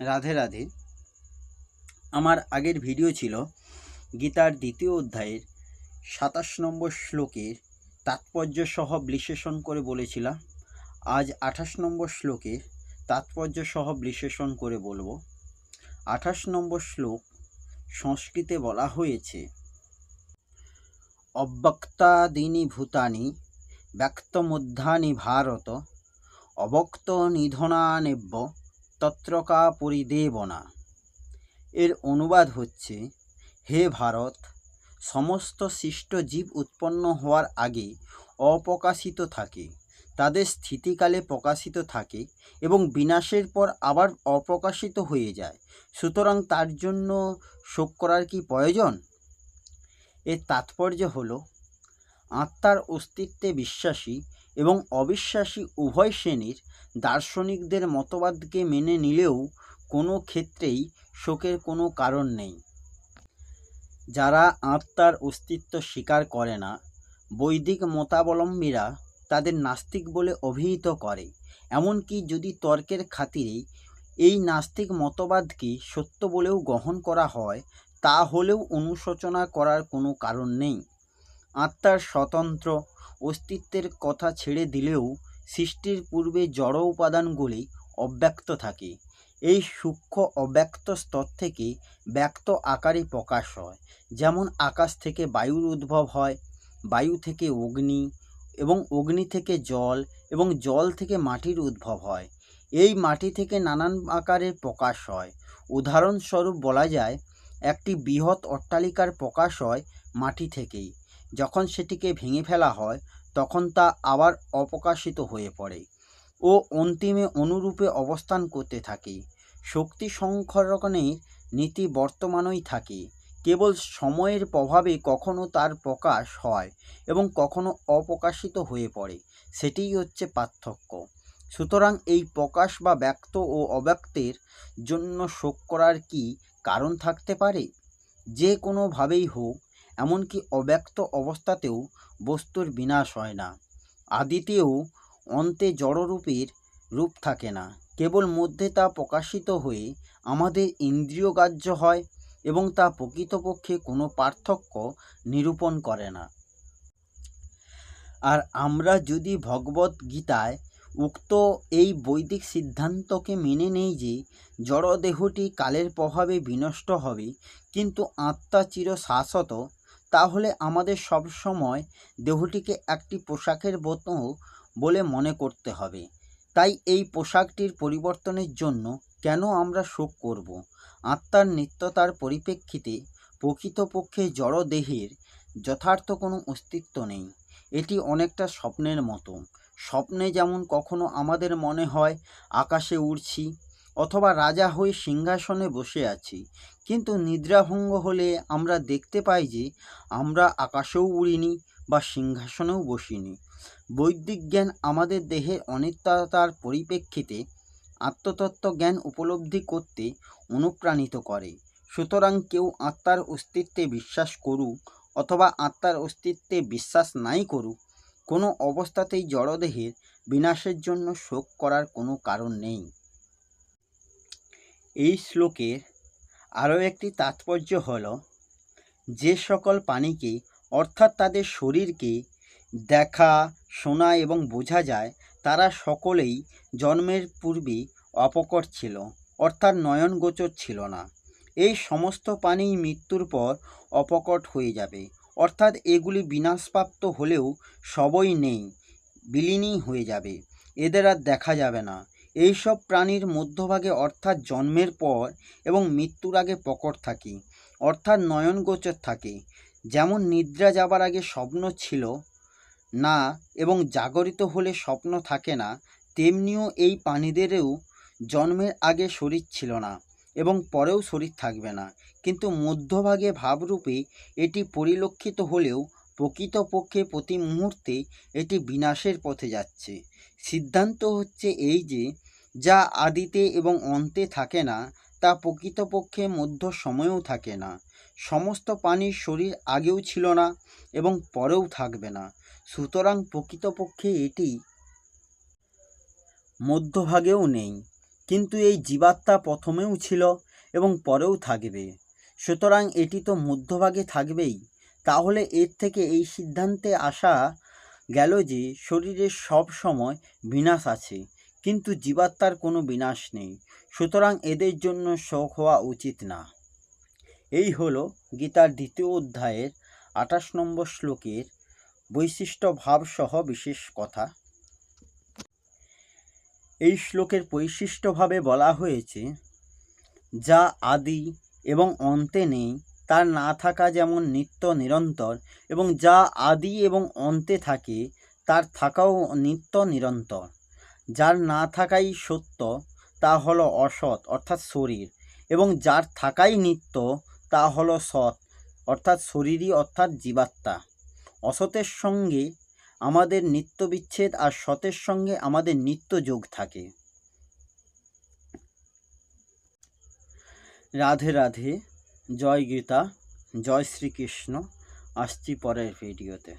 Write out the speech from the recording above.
রাধে রাধে। আমার আগের ভিডিও ছিল গীতার দ্বিতীয় অধ্যায়ের সাতাশ নম্বর শ্লোকের তাৎপর্য সহ বিশ্লেষণ করে বলেছিলাম। আজ আঠাশ নম্বর শ্লোকের তাৎপর্য সহ বিশ্লেষণ করে বলব। আঠাশ নম্বর শ্লোক সংস্কৃতে বলা হয়েছে, অব্যক্তাদীনি ভূতানি ব্যক্তমুদ্ধানি ভারত, অবক্ত নিধনানেব্য তত্রকা পরিদেবনা। এর অনুবাদ হচ্ছে, হে ভারত, সমস্ত সৃষ্ট জীব উৎপন্ন হওয়ার আগে অপ্রকাশিত থাকে, তাদের স্থিতিকালে প্রকাশিত থাকে এবং বিনাশের পর আবার অপ্রকাশিত হয়ে যায়। সুতরাং তার জন্য শোক করার কি প্রয়োজন? এর তাৎপর্য হলো, আত্মার অস্তিত্বে বিশ্বাসী এবং অবিশ্বাসী উভয় শ্রেণির দার্শনিকদের মতবাদকে মেনে নিলেও কোনো ক্ষেত্রেই শোকের কোনো কারণ নেই। যারা আত্মার অস্তিত্ব স্বীকার করে না, বৈদিক মতাবলম্বীরা তাদের নাস্তিক বলে অভিহিত করে, এমনকি যদি তর্কের খাতিরে এই নাস্তিক মতবাদকে সত্য বলেও গ্রহণ করা হয়, তা হলেও অনুশোচনা করার কোনো কারণ নেই। আত্মার স্বতন্ত্র অস্তিত্বের কথা ছেড়ে দিলেও সৃষ্টির পূর্বে জড় উপাদানগুলি অব্যক্ত থাকে। এই সূক্ষ্ম অব্যক্ত স্তর থেকে ব্যক্ত আকারে প্রকাশ হয়। যেমন আকাশ থেকে বায়ুর উদ্ভব হয়, বায়ু থেকে অগ্নি এবং অগ্নি থেকে জল এবং জল থেকে মাটির উদ্ভব হয়। এই মাটি থেকে নানান আকারে প্রকাশ হয়। উদাহরণস্বরূপ বলা যায়, একটি বৃহৎ অট্টালিকার প্রকাশ হয় মাটি থেকেই। যখন সেটিকে ভেঙে ফেলা হয়, তখন তা আবার অপ্রকাশিত হয়ে পড়ে ও অন্তিমে অনুরূপে অবস্থান করতে থাকে। শক্তি সংরক্ষণের নীতি বর্তমানই থাকে। কেবল সময়ের প্রভাবে কখনো তার প্রকাশ হয় এবং কখনো অপ্রকাশিত হয়ে পড়ে, সেটিই হচ্ছে পার্থক্য। সুতরাং এই প্রকাশ বা ব্যক্ত ও অব্যক্তের জন্য শোক করার কি কারণ থাকতে পারে? যে কোনোভাবেই হোক এমনকি অব্যক্ত অবস্থাতেও বস্তুর বিনাশ হয় না। আদিতেও অন্তে জড়রূপের রূপ থাকে না। কেবল মধ্যে তা প্রকাশিত হয়ে আমাদের ইন্দ্রিয়গ্রাহ্য হয় এবং তা প্রকৃতপক্ষে কোনো পার্থক্য নিরূপণ করে না। আর আমরা যদি ভগবত গীতায় উক্ত এই বৈদিক সিদ্ধান্তকে মেনে নেই যে জড়দেহটি কালের প্রভাবে বিনষ্ট হবে, কিন্তু আত্মা চির শাশ্বত তাহলে আমাদের সবসময় দেহটিকে একটি পোশাকের মতো বলে মনে করতে হবে। তাই এই পোশাকটির পরিবর্তনের জন্য কেন আমরা শোক করব? আত্মার নিত্যতার পরিপ্রেক্ষিতে প্রকৃতপক্ষে জড় দেহের যথার্থ কোনো অস্তিত্ব নেই। এটি অনেকটা স্বপ্নের মতো। স্বপ্নে যেমন কখনো আমাদের মনে হয় আকাশে উড়ছি অথবা রাজা হয়ে সিংহাসনে বসে আছি। কিন্তু নিদ্রাভঙ্গ হলে আমরা দেখতে পাই যে, আমরা আকাশেও উড়িনি বা সিংহাসনেও বসিনি। বৈদিক জ্ঞান আমাদের দেহের অনিত্যতার পরিপ্রেক্ষিতে আত্মতত্ত্ব জ্ঞান উপলব্ধি করতে অনুপ্রাণিত করে। সুতরাং কেউ আত্মার অস্তিত্বে বিশ্বাস করুক অথবা আত্মার অস্তিত্বে বিশ্বাস নাই করুক, কোনো অবস্থাতেই জড়দেহের বিনাশের জন্য শোক করার কোনো কারণ নেই। এই শ্লোকের আরও একটি তাৎপর্য হল, যে সকল প্রাণীকে, অর্থাৎ তাদের শরীরকে দেখা, শোনা এবং বোঝা যায়, তারা সকলেই জন্মের পূর্বে অপকট ছিল, অর্থাৎ নয়নগোচর ছিল না। এই সমস্ত প্রাণী মৃত্যুর পর অপকট হয়ে যাবে, অর্থাৎ এগুলি বিনাশপ্রাপ্ত হলেও সবই নেই, বিলীনই হয়ে যাবে, এদের আর দেখা যাবে না। এইসব প্রাণীর মধ্যভাগে অর্থাৎ জন্মের পর এবং মৃত্যুর আগে প্রকট থাকে, অর্থাৎ নয়নগোচর থাকে। যেমন নিদ্রা যাবার আগে স্বপ্ন ছিল না এবং জাগরিত হলে স্বপ্ন থাকে না, তেমনিও এই প্রাণীদেরও জন্মের আগে শরীর ছিল না এবং পরেও শরীর থাকবে না। কিন্তু মধ্যভাগে ভাবরূপে এটি পরিলক্ষিত হলেও প্রকৃতপক্ষে প্রতি মুহূর্তে এটি বিনাশের পথে যাচ্ছে। সিদ্ধান্ত হচ্ছে এই যে, যা আদিতে এবং অন্তে থাকে না, তা প্রকৃতপক্ষে মধ্য সময়েও থাকে না। সমস্ত প্রাণীর শরীর আগেও ছিল না এবং পরেও থাকবে না। সুতরাং প্রকৃতপক্ষে এটি মধ্যভাগেও নেই, কিন্তু এই জীবাত্মা প্রথমেও ছিল এবং পরেও থাকবে। সুতরাং এটি তো মধ্যভাগে থাকবেই। তাহলে এর থেকে এই সিদ্ধান্তে আসা গেল যে শরীরের সব সময় বিনাশ আছে, কিন্তু জীবাত্মার কোনো বিনাশ নেই। সুতরাং এদের জন্য শোক হওয়া উচিত না। এই হলো গীতার দ্বিতীয় অধ্যায়ের আঠাশ নম্বর শ্লোকের বৈশিষ্ট্য ভাবসহ বিশেষ কথা। এই শ্লোকের বৈশিষ্ট্যভাবে বলা হয়েছে, যা আদি এবং অন্তে নেই তার না থাকা যেমন নিত্য নিরন্তর এবং যা আদি এবং অন্তে থাকে, তার থাকাও নিত্য নিরন্তর। যার না থাকাই সত্য, তা হলো অসৎ, অর্থাৎ শরীর। এবং যার থাকাই নিত্য, তা হলো সৎ, অর্থাৎ শরীরই অর্থাৎ জীবাত্মা। অসতের সঙ্গে আমাদের নিত্য বিচ্ছেদ আর সতের সঙ্গে আমাদের নিত্য যোগ থাকে। রাধে রাধে। জয় গীতা জয় শ্রীকৃষ্ণ আসছি পরের ভিডিওতে।